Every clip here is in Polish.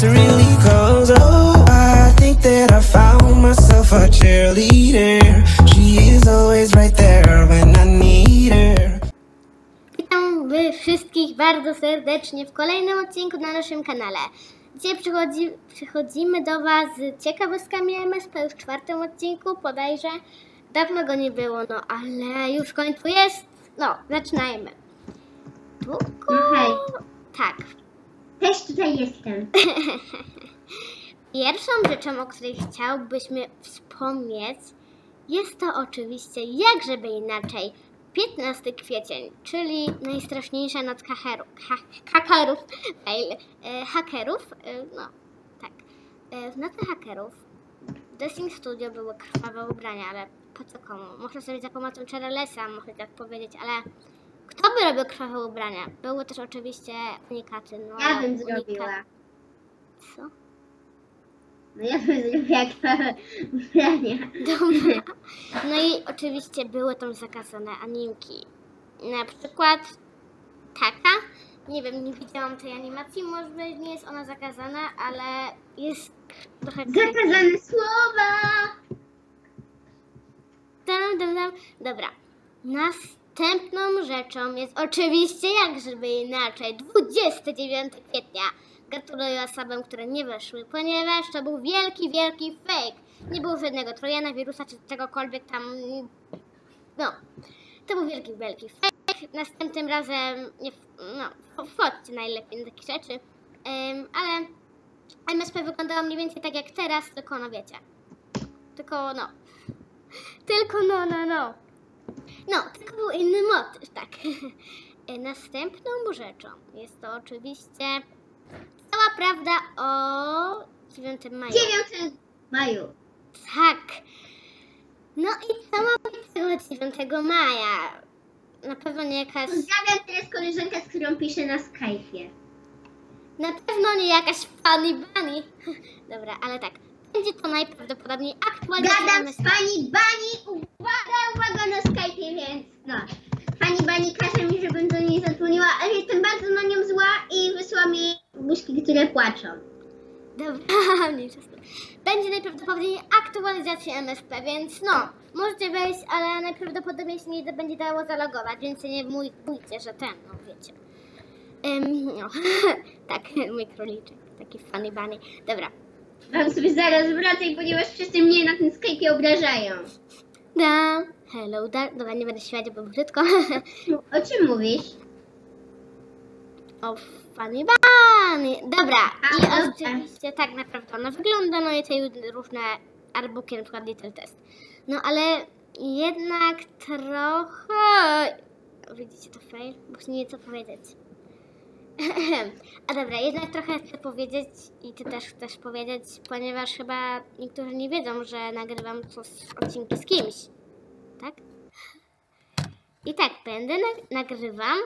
to really close. Oh, I think that I found myself a cheerleader. She is always right there when I need her. Witam wy wszystkich bardzo serdecznie w kolejnym odcinku na naszym kanale. Dzisiaj przychodzi, przychodzimy do Was z ciekawostkami MSP już w czwartym odcinku, podajże. Dawno go nie było, no ale już w końcu jest. No, zaczynajmy. Długo... No hej. Tak. Też tutaj jestem. Pierwszą rzeczą, o której chciałbyśmy wspomnieć, jest to oczywiście, jak żeby inaczej, 15 kwiecień, czyli najstraszniejsza noc hakerów, ha, hakerów, fail, e, hakerów, e, no tak. E, w nocy hakerów w Destiny Studio były krwawe ubrania, ale po co komu? Można zrobić za pomocą Cherylesa, można tak powiedzieć, ale kto by robił krwawe ubrania? Były też oczywiście unikaty, no Ja bym unikat- zrobiła. Co? No ja bym zrobiła krwawe ubrania. Dobra. No i oczywiście były tam zakazane animki. Na przykład taka. Nie wiem, nie widziałam tej animacji, może nie jest ona zakazana, ale jest trochę... Zakazane słowa! Dam, dam, dam. Dobra. Następną rzeczą jest oczywiście, jak żeby inaczej, 29 kwietnia. Gratuluję osobom, które nie weszły, ponieważ to był wielki, wielki fake. Nie było żadnego trojana, wirusa czy czegokolwiek tam. No. To był wielki, wielki fake. Następnym razem, nie, no, wchodźcie najlepiej na takie rzeczy. Em, ale MSP wyglądało mniej więcej tak jak teraz, tylko no wiecie. Tylko no, tylko no, no, no. No, tylko był inny motyw, tak. E, Następną rzeczą jest to oczywiście cała prawda o 9 maja. 9 maju. Tak. No i co mamy tego 9 maja? Na pewno nie jakaś... Pozdrawiam teraz koleżankę, z którą piszę na Skype'ie. Na pewno nie jakaś funny bunny. Dobra, ale tak. Będzie to najprawdopodobniej aktualizacja Gadam z pani Bani, uwaga, uwaga na Skype'ie, więc no. Pani Bani każe mi, żebym do niej zadzwoniła, ale jestem bardzo na nią zła i wysłała mi buźki, które płaczą. Dobra. Będzie najprawdopodobniej aktualizacja MSP, więc no, możecie wejść, ale najprawdopodobniej się nie będzie dało zalogować, więc się nie bójcie, że ten, no wiecie. Ym, no, tak, mój króliczek, taki funny bunny. Dobra, Mam sobie zaraz wracaj, ponieważ wszyscy mnie na tym Skype'ie obrażają. da, hello, da, dobra, nie będę śmiać, bo brzydko. O czym mówisz? o, funny bunny. Dobra, A, i dobra. oczywiście tak naprawdę ona wygląda, no i te różne artbooki, na przykład Little Test. No ale jednak trochę... Widzicie to fail? Muszę nieco powiedzieć. A dobra, jednak trochę chcę powiedzieć i ty też chcesz powiedzieć, ponieważ chyba niektórzy nie wiedzą, że nagrywam coś, odcinki z kimś. Tak? I tak, będę na- nagrywam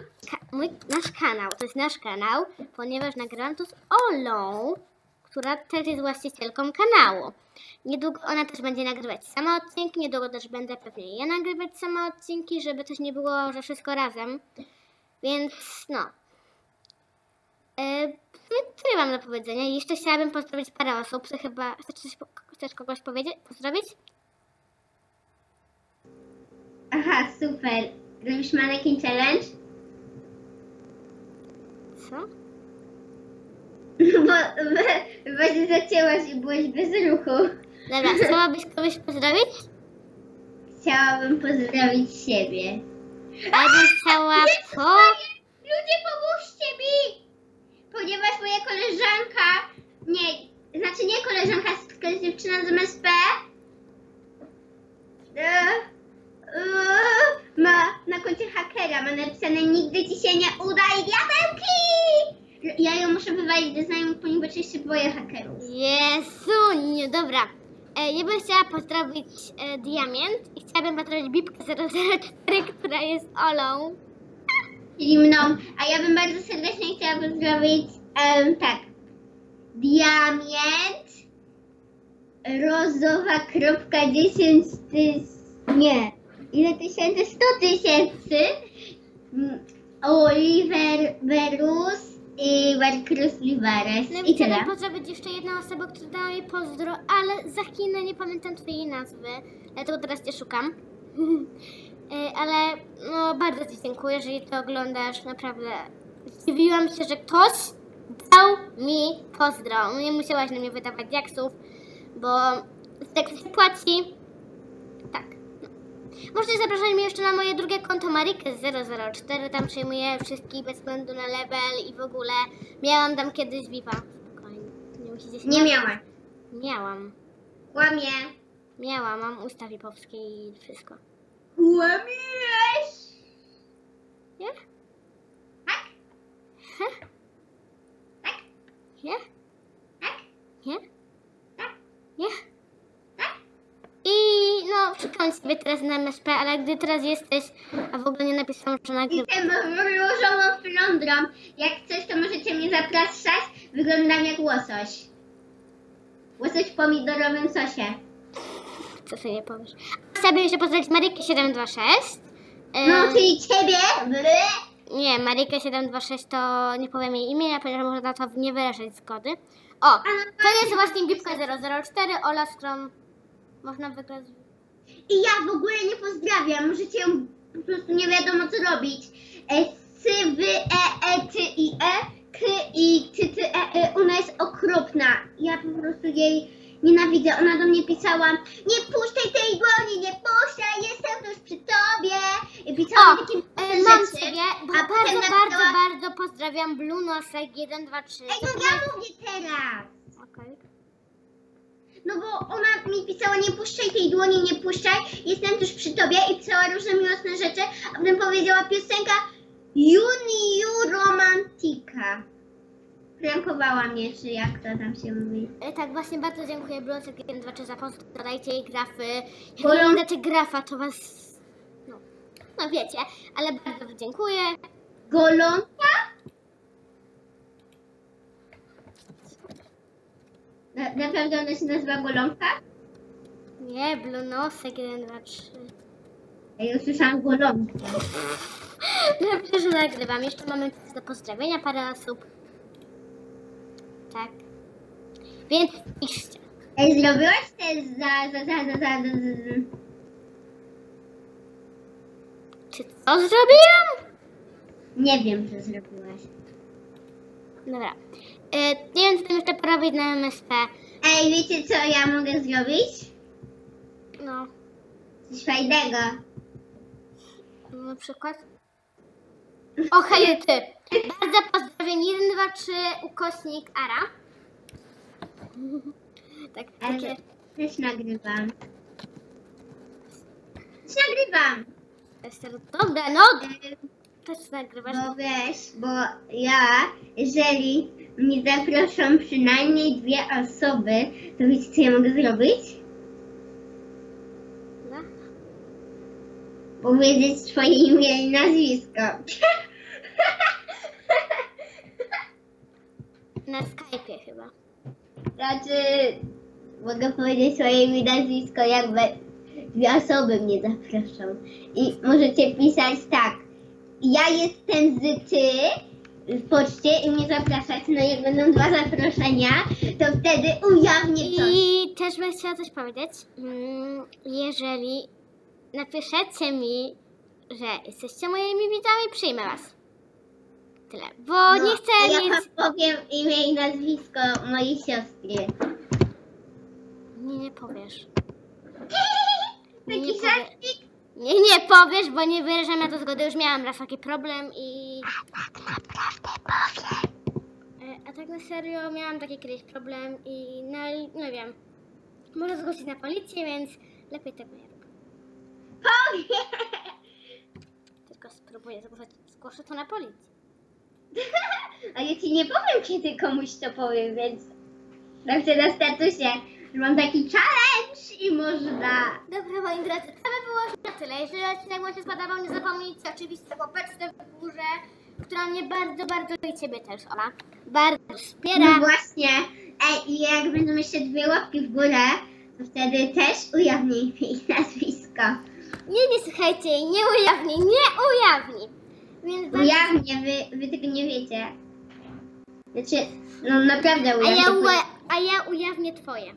mój, nasz kanał, to jest nasz kanał, ponieważ nagrywam to z Olą, która też jest właścicielką kanału. Niedługo ona też będzie nagrywać same odcinki, niedługo też będę pewnie ja nagrywać same odcinki, żeby też nie było, że wszystko razem. Więc no. E, tyle mam do powiedzenia. Jeszcze chciałabym pozdrowić parę osób. Ty chyba chcesz, coś, chcesz kogoś powiedzieć? Pozdrowić? Aha, super. Robisz mannequin challenge? Co? Bo bo- właśnie zacięłaś i byłeś bez ruchu. Dobra, chciałabyś kogoś pozdrowić? Chciałabym pozdrowić siebie. A ja bym chciała po... Maria! Ludzie, pomóżcie mi! Ponieważ moja koleżanka, nie, znaczy nie koleżanka, tylko jest dziewczyna z MSP, e, e, ma na koncie hakera, ma napisane nigdy ci się nie uda i diabełki! Ja ją muszę ponieważ się boję hakerów. Jezu, nie, dobra. E, ja bym chciała pozdrowić e, Diamant i chciałabym pozdrowić Bibkę 004, która jest Olą. Czyli mną, a ja bym bardzo serdecznie chciała pozdrowić, em, tak, Diamant, rozowa kropka 10 tys... nie, ile tysięcy? 100 tysięcy, Oliver Verus, i Vercruz Liveres. No I tyle. pozdrowić jeszcze jedną osobę, która dała mi pozdro, ale za chwilę nie pamiętam twojej nazwy, dlatego teraz cię szukam. E, ale no bardzo ci dziękuję, jeżeli to oglądasz, naprawdę. Zdziwiłam się, że ktoś dał mi pozdro. Nie musiałaś na mnie wydawać jaksów, bo tak się płaci. Możecie zapraszać mnie jeszcze na moje drugie konto Marikę004, tam przyjmuję wszystkich bez względu na level i w ogóle. Miałam tam kiedyś VIPa. Spokojnie, nie musicie się... Nie miałam. Miałam. Kłamie. Miałam, mam usta VIPowskie i wszystko. Kłamiesz! Nie? Tak? Tak? Nie? Tak? Nie? Tak? Nie? Tak? I no, szukam sobie teraz na MSP, ale gdy teraz jesteś, a w ogóle nie napisałam, że nagrywam. Jestem różową flądrą. Jak coś, to możecie mnie zapraszać. Wyglądam jak łosoś. Łosoś w pomidorowym sosie. Co sobie nie powiesz? Chciałabym jeszcze pozdrowić Marykę726. E, No, czyli ciebie? Nie, Marykę726 to nie powiem jej imienia, ponieważ można na to nie wyrażać zgody. O, to jest właśnie Bibka004, Ola, z którą można wygrać. I ja w ogóle nie pozdrawiam. Możecie ją po prostu nie wiadomo co robić. E, sy, wy, e, e, ty i e, k i ty, ty, e, e. Ona jest okropna. Ja po prostu jej nienawidzę. Ona do mnie pisała nie puszczaj tej dłoni, nie puszczaj, jestem tuż przy tobie. I pisała O, mi takie e, mam rzeczy. sobie, bo a bardzo, bardzo, napisała, bardzo pozdrawiam Blue Nosek 1, 2, 3. Ej, no ja mówię teraz. No bo ona mi pisała, nie puszczaj tej dłoni, nie puszczaj, jestem tuż przy tobie i pisała różne miłosne rzeczy, a potem powiedziała piosenka Juniu Romantika. Prankowała mnie, czy jak to tam się mówi. E, Tak, właśnie bardzo dziękuję Blue Nosek 1, 2, 3 za post. Dodajcie jej grafy. Jak Bolą- nie grafa, to was... No, no wiecie, ale bardzo dziękuję. Golonka? Na, naprawdę ona się nazywa Golonka? Nie, Blue Nosek 1, 2, 3. Ja usłyszałam Golonkę. Dobrze, że nagrywam. Jeszcze mamy do pozdrowienia parę osób. Tak. Więc piszcie. Ej, zrobiłaś też za, za, za, za, za, za, za. Czy co zrobiłam? Nie wiem, co zrobiłaś. Dobra. E, nie wiem, co tam jeszcze porobić na MSP. Ej, wiecie co ja mogę zrobić? No, Coś fajnego. na przykład. O, hej, ty. Bardzo pozdrowień. 1, 2, 3, ukośnik Ara. Tak, takie. też nagrywam. Też nagrywam. Dobra, no, też nagrywasz. Bo wiesz, bo ja, jeżeli mnie zaproszą przynajmniej dwie osoby, to wiecie co ja mogę zrobić? No. Powiedzieć swoje imię i nazwisko. Na Skype'ie chyba. Znaczy, mogę powiedzieć swoje imię i nazwisko, jakby dwie osoby mnie zaproszą. I możecie pisać tak. Ja jestem z ty w poczcie i mnie zapraszać. No jak będą dwa zaproszenia, to wtedy ujawnię coś. I też bym chciała coś powiedzieć. Mm, Jeżeli napiszecie mi, że jesteście moimi widzami, przyjmę was. Tyle. Bo No, nie chcę ja wam powiem imię i nazwisko mojej siostry. Nie, nie powiesz. Taki nie żarcik? Nie, nie powiesz, bo nie wyrażam na to zgody. Już miałam raz taki problem i... E, A tak na serio miałam taki kiedyś problem i no, i no wiem. Może zgłosić na policję, więc lepiej tego nie rób. Powiem! Tylko spróbuję zgłosić, zgłoszę to na policję. A ja ci nie powiem, kiedy komuś to powiem, więc napiszę na statusie, mam taki challenge i można. Dobra, moi drodzy, to by było już na tyle. Jeżeli odcinek Wam się spodobał, nie zapomnijcie oczywiście łapeczkę w górze, która mnie bardzo, bardzo i Ciebie też, Ola, bardzo wspiera. No właśnie. Ej, i jak będą jeszcze dwie łapki w górę, to wtedy też ujawnię imię i nazwisko. Nie, nie słuchajcie jej, nie ujawni, nie ujawni. Więc. Ujawnię, wy, wy tego nie wiecie. Znaczy, no naprawdę A ujawnię. ja, ua- a ja ujawnię twoje.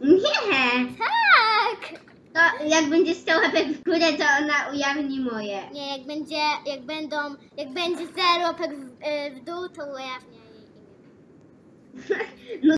Nie! Tak! To jak będzie 100 łapek w górę, to ona ujawni moje. Nie, jak będzie, jak będą, jak będzie zero łapek w, y, w dół, to ujawnię jej imię. No